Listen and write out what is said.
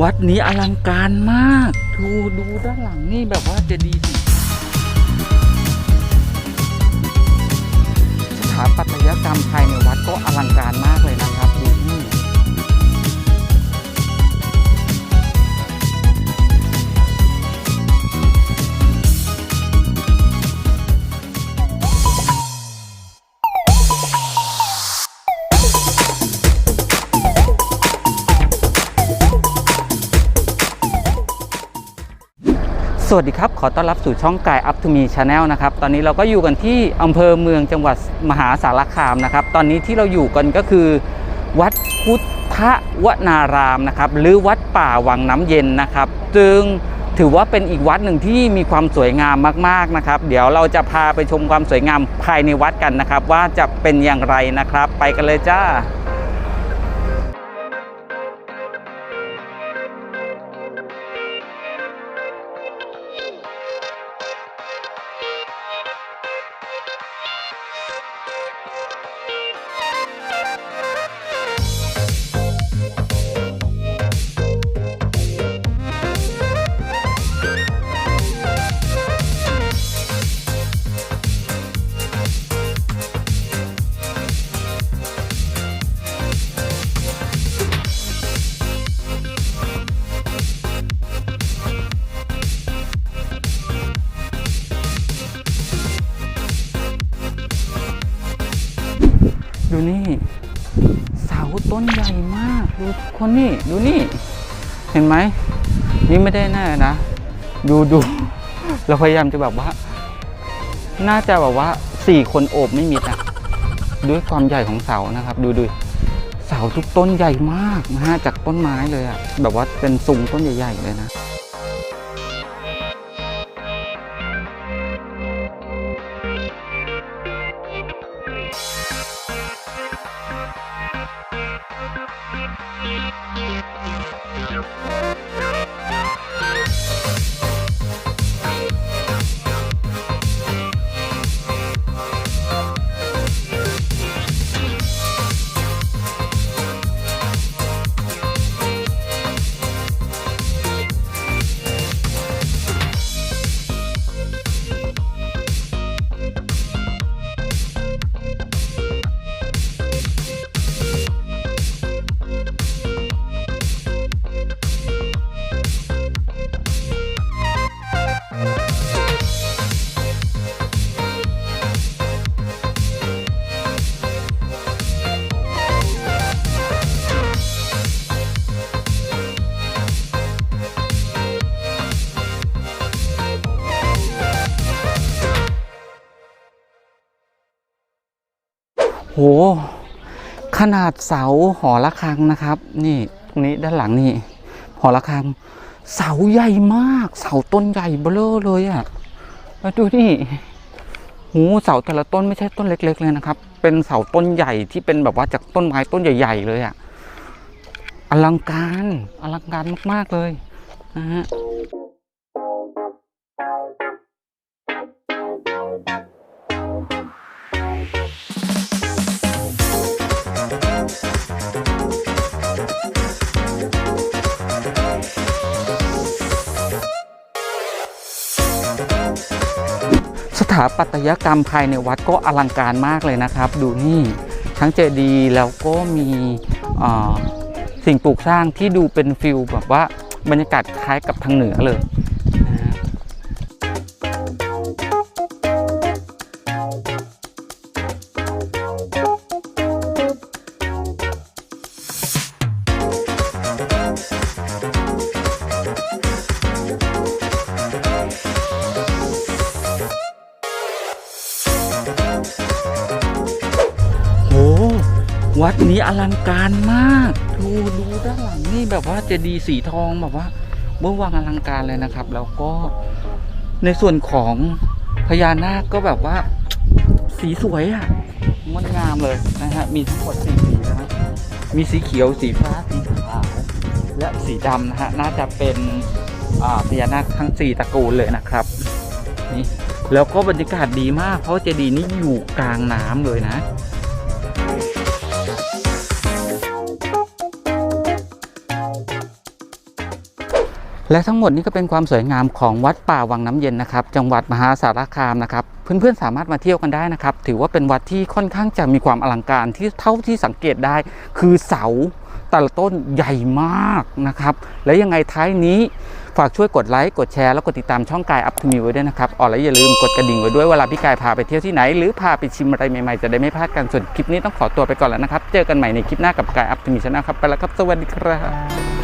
วัดนี้อลังการมาก ดูดูด้านหลังนี่แบบว่าจะดีสิสถาปัตยกรรมภายใน สวัสดีครับ ขอต้อนรับสู่ช่องกายอัพทูมีชาแนลนะครับ ตอนนี้เราก็อยู่กันที่อำเภอเมืองจังหวัดมหาสารคามนะครับ ตอนนี้ที่เราอยู่กันก็คือ วัดพุทธวนารามนะครับ หรือวัดป่าวังน้ำเย็นนะครับซึ่งถือว่าเป็นอีกวัดหนึ่งที่มีความสวยงามมากๆนะครับ เดี๋ยวเราจะพาไปชมความสวยงามภายในวัดกันนะครับ ว่าจะเป็นอย่างไรนะครับ ไปกันเลยจ้า สาต้นใหญ่มากดูคนนี่ดูนี่ เห็นไหมนี่ไม่ได้แน่นะ ดูดูเราพยายามจะแบบว่า น่าจะแบบว่าสี่คนโอบไม่มิดนะด้วยความใหญ่ของเสานะครับ ดูดูเสาทุกต้นใหญ่มากนะฮะจากต้นไม้เลยอะแบบว่าเป็นซุงต้นใหญ่ๆเลยนะ โห ขนาดเสาหอระฆังนะครับ นี่ตรงนี้ด้านหลังนี่หอระฆัง เสาใหญ่มาก เสาต้นใหญ่เบ้อเลยอะ่ะมาดูนี่โหเสาแต่ละต้นไม่ใช่ต้นเล็ก ๆ เลยนะครับ เป็นเสาต้นใหญ่ที่เป็นแบบว่าจากต้นไม้ต้นใหญ่ ๆ เลยอะ่ะอลังการอลังการมาก ๆ เลยนะฮะ ถาปัตยกรรมภายในวัดก็อลังการมากเลยนะครับ ดูนี่ทั้งเจดีย์แล้วก็มีสิ่งปลูกสร้างที่ดูเป็นฟิลแบบว่าบรรยากาศคล้ายกับทางเหนือเลย วัดนี้อลังการมาก ดูดูด้านหลังนี่แบบว่าเจดีย์สีทองแบบว่าเบื้องวังอลังการเลยนะครับ แล้วก็ในส่วนของพญานาคก็แบบว่า สีสวยอะ่ะงดงามเลยนะฮะมีทั้งหมดสี่สีนะฮะมีสีเขียวสีฟ้าสีขาวและสีดำนะฮะน่าจะเป็นพญานาคทั้งสี่ตระกูลเลยนะครับนี่แล้วก็บรรยากาศดีมากเพราะเจดีย์นี้อยู่กลางน้ำเลยนะ และทั้งหมดนี้ก็เป็นความสวยงามของวัดป่าวังน้ำเย็นนะครับ จังหวัดมหาสารคามนะครับ เพื่อนๆสามารถมาเที่ยวกันได้นะครับ ถือว่าเป็นวัดที่ค่อนข้างจะมีความอลังการที่เท่าที่สังเกตได้ คือเสาแต่ละต้นใหญ่มากนะครับ และยังไงท้ายนี้ฝากช่วยกดไลค์ กดแชร์ แล้วกดติดตามช่องกายอัพทูมิวไว้ด้วยนะครับอ๋อแล้วอย่าลืมกดกระดิ่งไว้ด้วยเวลาพี่กายพาไปเที่ยวที่ไหน หรือพาไปชิมอะไรใหม่ๆ จะได้ไม่พลาดกันส่วนคลิปนี้ต้องขอตัวไปก่อนแล้วนะครับ เจอกันใหม่ในคลิปหน้ากับกายอัพทูมิชนะครับ ไปแล้วครับ สวัสดีครับ